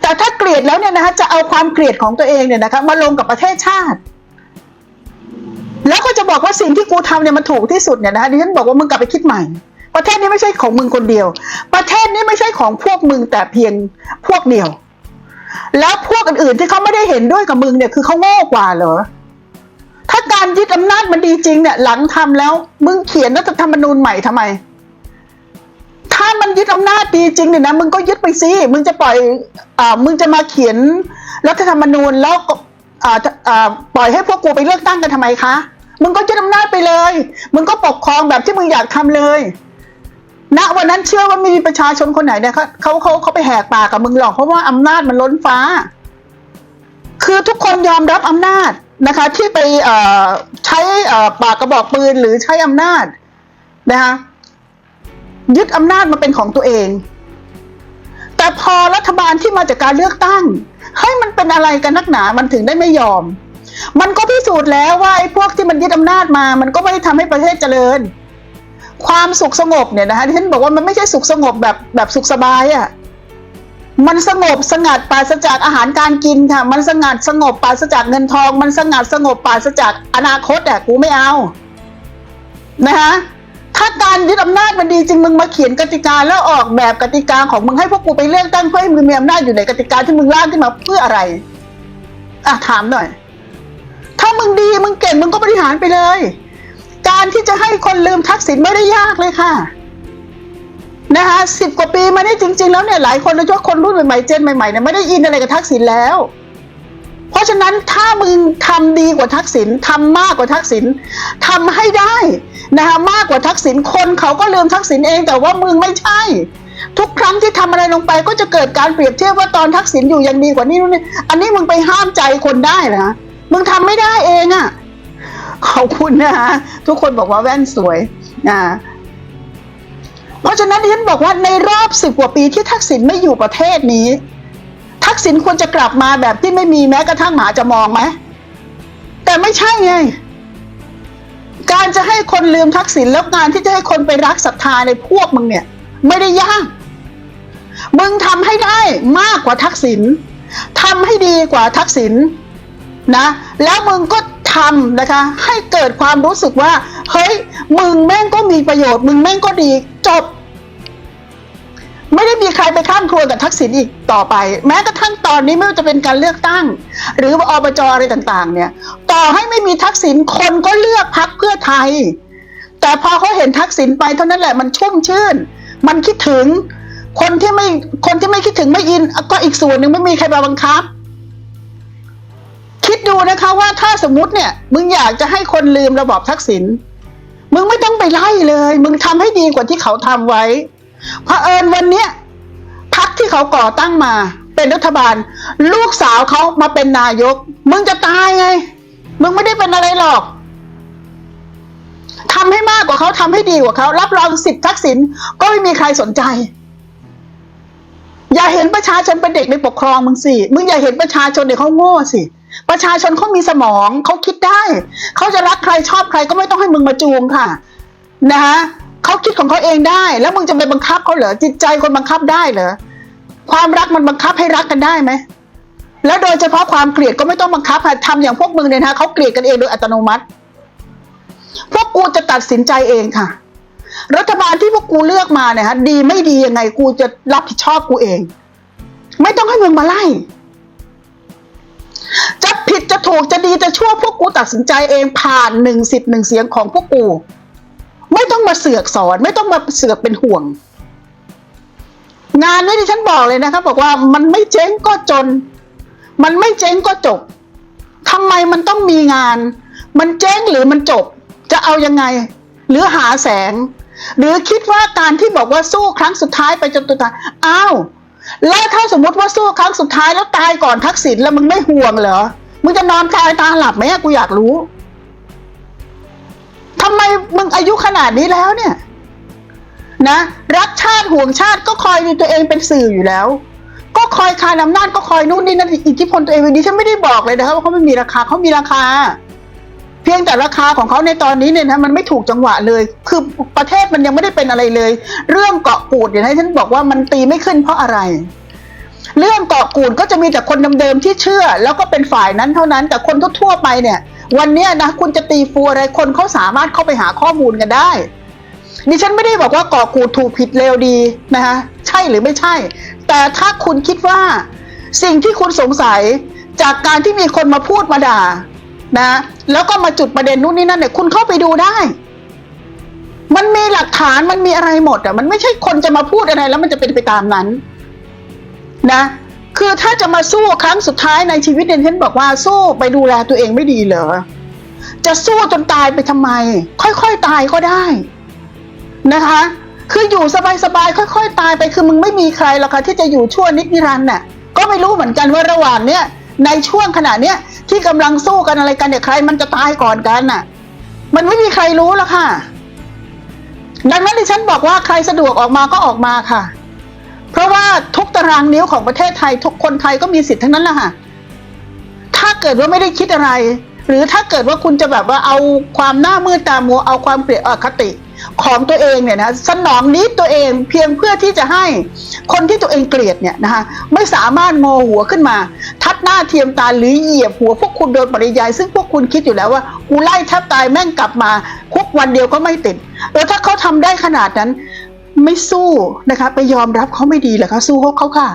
แต่ถ้าเกลียดแล้วเนี่ยนะคะจะเอาความเกลียดของตัวเองเนี่ยนะคะมาลงกับประเทศชาติ แล้วก็จะบอกว่าสิ่งที่กูทำเนี่ยมันถูกที่สุดเนี่ยนะคะดิฉันบอกว่ามึงกลับไปคิดใหม่ ประเทศนี้ไม่ใช่ของมึงคนเดียว ประเทศนี้ไม่ใช่ของพวกมึงแต่เพียงพวกเดียว แล้วพวกอื่นๆที่เขาไม่ได้เห็นด้วยกับมึงเนี่ยคือเขาโง่กว่าเหรอถ้าการยึดอำนาจมันดีจริงเนี่ยหลังทำแล้วมึงเขียนรัฐธรรมนูญใหม่ทำไมามันยึดอำนาจดีจริงเนี่ยนะมึงก็ยึดไปสิมึงจะปล่อยอ่ามึงจะมาเขียนรัฐธรรมนูญแล้วอ่าอ่าปล่อยให้พวกกูไปเลือกตั้งกันทำไมคะมึงก็ยึดอำนาจไปเลย มึงก็ปกครองแบบที่มึงอยากทำเลยณวันนั้นเชื่อว่าไม่มีประชาชนคนไหนเนี่ยเขาเขาเขาเขาไปแหกปากกับมึงหรอกเพราะว่าอำนาจมันล้นฟ้า คือทุกคนยอมรับอำนาจนะคะ ที่ไปใช้ปากกระบอกปืนหรือใช้อำนาจนะคะ ยึดอำนาจมาเป็นของตัวเอง แต่พอรัฐบาลที่มาจากการเลือกตั้งให้ยมันเป็นอะไรกันนักหนามันถึงได้ไม่ยอม มันก็พิสูจน์แล้วว่าไอ้พวกที่มันยึดอำนาจมา มันก็ไม่ได้ทำให้ประเทศเจริญ ความสุขสงบเนี่ยนะคะที่ฉันบอกว่ามันไม่ใช่สุขสงบแบบแบบสุขสบายอะ่ะมันสงบสงัดปราศจากอาหารการกินค่ะ มันสงัดสงบปราศจากเงินทอง มันสงัดสงบปราศจากอนาคตอะกูไม่เอา นะคะ ถ้าการยึดอำนาจมันดีจริงมึงมาเขียนกติกาแล้วออกแบบกติกาของมึงให้พวกกูไปเลือกตั้งเพื่อให้มึงมีอำนาจอยู่ในกติกาที่มึงร่างขึ้นมาเพื่ออะไรอะถามหน่อย ถ้ามึงดีมึงเก่งมึงก็บริหารไปเลย การที่จะให้คนลืมทักษิณไม่ได้ยากเลยค่ะนะคะสิบกว่าปีมานี่จริง ๆ แล้วเนี่ยหลายคนโดยเฉพาะคนรุ่นใหม่ๆเจนใหม่ๆเนี่ยไม่ได้อินอะไรกับทักษิณแล้ว เพราะฉะนั้นถ้ามึงทำดีกว่าทักษิณทำมากกว่าทักษิณทำให้ได้นะคะมากกว่าทักษิณคนเขาก็ลืมทักษิณเองแต่ว่ามึงไม่ใช่ ทุกครั้งที่ทำอะไรลงไปก็จะเกิดการเปรียบเทียบว่าตอนทักษิณอยู่ยังดีกว่านี้นู่นนี่อันนี้มึงไปห้ามใจคนได้เหรอมึงทำไม่ได้เองอะขอบคุณนะคะทุกคนบอกว่าแว่นสวยอ่าเพราะฉะนั้นดิฉันบอกว่าในรอบสิบกว่าปีที่ทักษิณไม่อยู่ประเทศนี้ ทักษิณควรจะกลับมาแบบที่ไม่มีแม้กระทั่งหมาจะมองไหมแต่ไม่ใช่ไง การจะให้คนลืมทักษิณแล้วการที่จะให้คนไปรักศรัทธาในพวกมึงเนี่ย ไม่ได้ยากมึงทำให้ได้มากกว่าทักษิณทำให้ดีกว่าทักษิณนะ แล้วมึงก็ทำนะคะ ให้เกิดความรู้สึกว่า เฮ้ย มึงแม่งก็มีประโยชน์ มึงแม่งก็ดีจบ ไม่ได้มีใครไปข้ามครัวกับทักษิณอีกต่อไป แม้กระทั่งตอนนี้ไม่ว่าจะเป็นการเลือกตั้ง หรืออบจอะไรต่างๆ เนี่ย ต่อให้ไม่มีทักษิณคนก็เลือกพักเพื่อไทย แต่พอเขาเห็นทักษิณไปเท่านั้นแหละมันชุ่มชื่น มันคิดถึง คนที่ไม่คนที่ไม่คิดถึงไม่อิน ก็อีกส่วนหนึ่งไม่มีใครมาบังคับ คิดดูนะคะว่าถ้าสมมติเนี่ยมึงอยากจะให้คนลืมระบอบทักษิณมึงไม่ต้องไปไล่เลย มึงทำให้ดีกว่าที่เขาทำไว้ เผอิญวันเนี้ยพักที่เขาก่อตั้งมา เป็นรัฐบาล ลูกสาวเขามาเป็นนายก มึงจะตายไง มึงไม่ได้เป็นอะไรหรอกทำให้มากกว่าเขาทำให้ดีกว่าเขา รับรองสิทธิทักษิณก็ไม่มีใครสนใจ อย่าเห็นประชาชนเป็นเด็กในปกครองมึงสิมึงอย่าเห็นประชาชนเด็กเขาโง่สิประชาชนเขามีสมองเขาคิดได้ เขาจะรักใครชอบใครก็ไม่ต้องให้มึงมาจูงค่ะ นะคะ คิดของเขาเองได้ แล้วมึงจะไปบังคับเขาเหรอจิตใจคนบังคับได้เหรอความรักมันบังคับให้รักกันได้ไหมแล้วโดยเฉพาะความเกลียดก็ไม่ต้องบังคับค่ะทำอย่างพวกมึงเนี่ยนะเขาเกลียดกันเองโดยอัตโนมัติ พวกกูจะตัดสินใจเองค่ะ รัฐบาลที่พวกกูเลือกมาเนี่ยฮะดีไม่ดียังไงกูจะรับผิดชอบกูเอง ไม่ต้องให้มึงมาไล่จะผิดจะถูกจะดีจะชั่วพวกกูตัดสินใจเองผ่านหนึ่งสิบหนึ่งเสียงของพวกกู ไม่ต้องมาเสือกสอน ไม่ต้องมาเสือกเป็นห่วง งานนี้ที่ฉันบอกเลยนะครับบอกว่ามันไม่เจ๊งก็จน มันไม่เจ๊งก็จบทำไมมันต้องมีงาน มันเจ๊งหรือมันจบ จะเอายังไง หรือหาแสง หรือคิดว่าการที่บอกว่าสู้ครั้งสุดท้ายไปจนตัวตายอ้าวแล้วถ้าสมมติว่าสู้ครั้งสุดท้ายแล้วตายก่อนทักษิณแล้วมึงไม่ห่วงเหรอมึงจะนอนตายตาหลับไหมอะกูอยากรู้ มึงอายุขนาดนี้แล้วเนี่ย นะ รักชาติห่วงชาติก็คอยมีตัวเองเป็นสื่ออยู่แล้ว ก็คอยคานอำนาจก็คอยนู่นนี่นั่นอิทธิพลตัวเองดิฉันไม่ได้บอกเลยนะครับว่าเขาไม่มีราคาเขามีราคา เพียงแต่ราคาของเขาในตอนนี้เนี่ยนะมันไม่ถูกจังหวะเลย คือประเทศมันยังไม่ได้เป็นอะไรเลย เรื่องเกาะกูดอย่างที่ฉันบอกว่ามันตีไม่ขึ้นเพราะอะไรเรื่องเกาะกูดก็จะมีแต่คนเดิมๆที่เชื่อ แล้วก็เป็นฝ่ายนั้นเท่านั้น แต่คนทั่วๆไปเนี่ย วันนี้นะคุณจะตีฟูอะไรคนเขาสามารถเข้าไปหาข้อมูลกันได้ ดิฉันไม่ได้บอกว่ากาะกูดถูกผิดเลวดีนะคะใช่หรือไม่ใช่ แต่ถ้าคุณคิดว่าสิ่งที่คุณสงสัยจากการที่มีคนมาพูดมาด่านะ แล้วก็มาจุดประเด็นนู่นนี่นั่นเนี่ยคุณเข้าไปดูได้ มันมีหลักฐานมันมีอะไรหมดอะมันไม่ใช่คนจะมาพูดอะไรแล้วมันจะเป็นไปตามนั้น นะ คือถ้าจะมาสู้ครั้งสุดท้ายในชีวิตเนี่ยฉันบอกว่าสู้ไปดูแลตัวเองไม่ดีเหรอ จะสู้จนตายไปทำไม ค่อยๆตายก็ได้นะคะ คืออยู่สบายๆค่อย ๆ ตายไปคือมึงไม่มีใครหรอกค่ะที่จะอยู่ชั่วนิดนิรันดร์น่ะก็ไม่รู้เหมือนกันว่าระหว่างเนี้ยในช่วงขณะเนี้ยที่กำลังสู้กันอะไรกันเนี่ยใคร มันจะตายก่อนกันน่ะ มันไม่มีใครรู้หรอกค่ะ ดังนั้นที่ฉันบอกว่าใครสะดวกออกมาก็ออกมาค่ะ ทุกตารางนิ้วของประเทศไทย ทุกคนไทยก็มีสิทธิ์ทั้งนั้นแหละค่ะ ถ้าเกิดว่าไม่ได้คิดอะไร หรือถ้าเกิดว่าคุณจะแบบว่าเอาความหน้ามืดตามัวเอาความเกลียดอคติของตัวเองเนี่ยนะสนองนิดตัวเองเพียงเพื่อที่จะให้คนที่ตัวเองเกลียดเนี่ยนะคะไม่สามารถงอหัวขึ้นมา ทัดหน้าเทียมตาหรือเหยียบหัวพวกคุณโดยปริยาย ซึ่งพวกคุณคิดอยู่แล้วว่ากูไล่แทบตายแม่งกลับมาคุกวันเดียวก็ไม่ติดแล้วถ้าเขาทำได้ขนาดนั้น ไม่สู้นะคะ ไปยอมรับเขาไม่ดีเหรอคะสู้เขาเขาค่ะ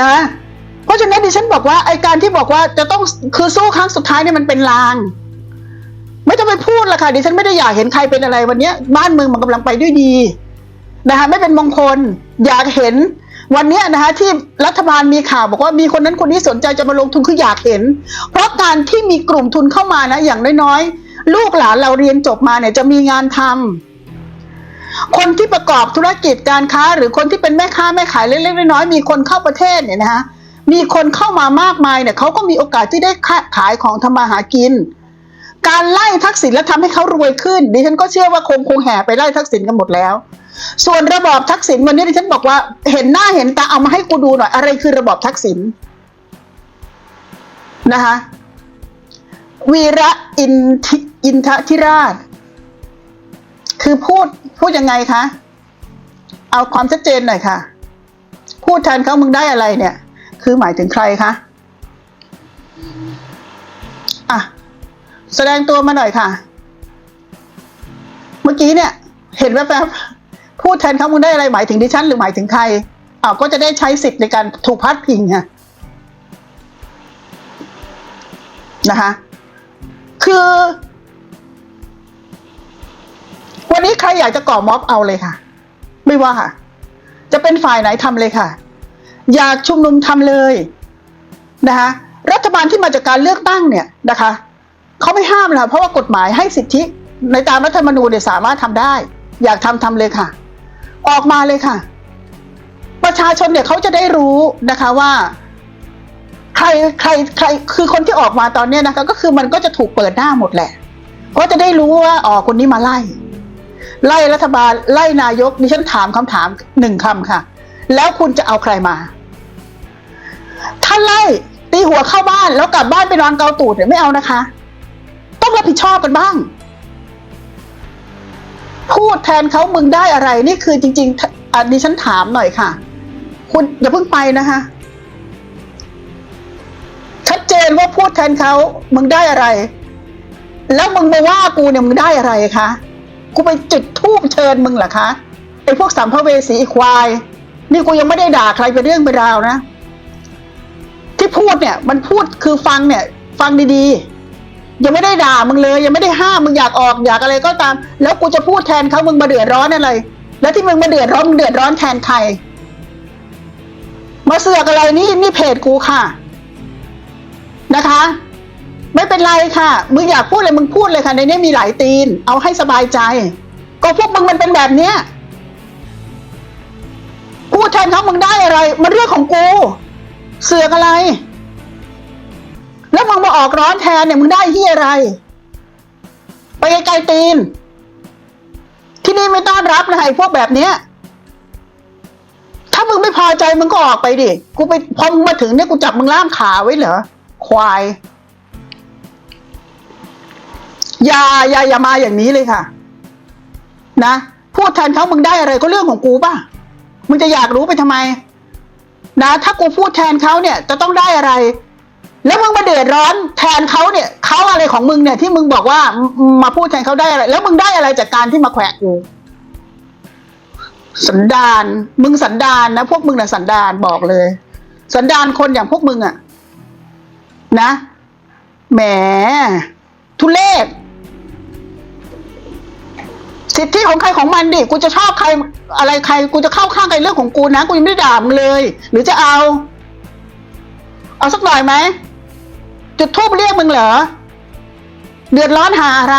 นะเพราะฉะนั้นดิฉันบอกว่าไอการที่บอกว่าจะต้องคือสู้ครั้งสุดท้ายเนี่ยมันเป็นลาง ไม่ต้องไปพูดละค่ะดิฉันไม่ได้อยากเห็นใครเป็นอะไรวันนี้บ้านเมืองมันกำลังไปด้วยดีนะคะไม่เป็นมงคลอยากเห็นวันนี้นะคะที่รัฐบาลมีข่าวบอกว่ามีคนนั้นคนนี้สนใจจะมาลงทุนคืออยากเห็น เพราะการที่มีกลุ่มทุนเข้ามานะ อย่างน้อยๆ ลูกหลานเราเรียนจบมาเนี่ยจะมีงานทำ คนที่ประกอบธุรกิจการค้า หรือคนที่เป็นแม่ค้าแม่ขายเล็กๆน้อยๆมีคนเข้าประเทศเนี่ยนะคะมีคนเข้ามามากมายเนี่ยเขาก็มีโอกาสที่ได้ขายของทำมาหากิน การไล่ทักษิณแล้วทำให้เขารวยขึ้น ดิฉันก็เชื่อว่าคงคงแห่ไปไล่ทักษิณกันหมดแล้ว ส่วนระบอบทักษิณวันนี้ดิฉันบอกว่าเห็นหน้าเห็นตาเอามาให้กูดูหน่อยอะไรคือระบอบทักษิณนะคะวีระอินทิอินทธิราช คือพูดพูดยังไงคะ เอาความชัดเจนหน่อยค่ะ พูดแทนเขามึงได้อะไรเนี่ย คือหมายถึงใครคะอะแสดงตัวมาหน่อยค่ะ เมื่อกี้เนี่ย เห็นแวบๆพูดแทนเขามึงได้อะไรหมายถึงดิฉันหรือหมายถึงใครอ้าวก็จะได้ใช้สิทธิ์ในการถูกพัดพิงค่ะนะคะ คือ วันนี้ใครอยากจะก่อม็อบเอาเลยค่ะ ไม่ว่าค่ะ จะเป็นฝ่ายไหนทำเลยค่ะ อยากชุมนุมทำเลยนะคะรัฐบาลที่มาจากการเลือกตั้งเนี่ยนะคะเขาไม่ห้ามนะเพราะว่ากฎหมายให้สิทธิในตามรัฐธรรมนูญเนี่ยสามารถทำได้ อยากทำทำเลยค่ะ ออกมาเลยค่ะ ประชาชนเนี่ยเขาจะได้รู้นะคะว่า ใครใครใครคือคนที่ออกมาตอนเนี้ยนะคะ ก็คือมันก็จะถูกเปิดหน้าหมดแหละ ก็จะได้รู้ว่าอ๋อคนนี้มาไล่ ไล่รัฐบาลไล่นายกดิฉันถามคำถามหนึ่งคำค่ะ แล้วคุณจะเอาใครมา ถ้าไล่ตีหัวเข้าบ้านแล้วกลับบ้านไปนอนเกาตูดเนี่ยไม่เอานะคะ ต้องรับผิดชอบกันบ้าง พูดแทนเขามึงได้อะไร นี่คือจริงๆอันนี้ฉันถามหน่อยค่ะ คุณอย่าเพิ่งไปนะคะชัดเจนว่าพูดแทนเขามึงได้อะไร แล้วมึงมาว่ากูเนี่ยมึงได้อะไรคะ กูไปจุดทูบเชิญมึงเหรอคะไอ้พวกสัมภเวสีควาย นี่กูยังไม่ได้ด่าใครเป็นเรื่องเป็นราวนะ ที่พูดเนี่ยมันพูดคือฟังเนี่ย ฟังดีๆ ยังไม่ได้ด่ามึงเลย ยังไม่ได้ห้ามมึงอยากออกอยากอะไรก็ตาม แล้วกูจะพูดแทนเขามึงมาเดือดร้อนอะไร แล้วที่มึงมาเดือดร้อนมึงเดือดร้อนแทนใครมาเสือกอะไรนี่นี่เพจกูค่ะ นะคะ เป็นไรค่ะ มึงอยากพูดอะไรมึงพูดเลยค่ะ ในนี้มีหลายตีน เอาให้สบายใจ ก็พวกมึงมันเป็นแบบเนี้ยพูดแทนเขามึงได้อะไร มันเรื่องของกู เสือกอะไร แล้วมึงมาออกร้อนแทนเนี่ยมึงได้ที่อะไร ไปไกลตีน ที่นี่ไม่ต้อนรับนะไอ้พวกแบบเนี้ยถ้ามึงไม่พอใจมึงก็ออกไปดิ กูไปพอมึงมาถึงเนี่ยกูจับมึงล่ามขาไว้เหรอ ควาย อย่าอย่าอย่ามาอย่างนี้เลยค่ะ นะพูดแทนเขามึงได้อะไรก็เรื่องของกูป่ะมึงจะอยากรู้ไปทำไม นะ ถ้ากูพูดแทนเขาเนี่ย จะต้องได้อะไร แล้วมึงมาเดือดร้อนแทนเขาเนี่ยเขาอะไรของมึงเนี่ย ที่มึงบอกว่ามาพูดแทนเขาได้อะไร แล้วมึงได้อะไรจากการที่มาแขวะกูสันดาน มึงสันดานนะพวกมึงน่ะสันดานบอกเลย สันดานคนอย่างพวกมึงอะนะแหมทุเลศ สิทธิของใครของมันดิ กูจะชอบใครอะไรใคร กูจะเข้าข้างใครเรื่องของกูนะ กูยังไม่ได้ด่ามึงเลย หรือจะเอา เอาสักหน่อยไหมจุดทูบเรียกมึงเหรอ เดือดร้อนหาอะไร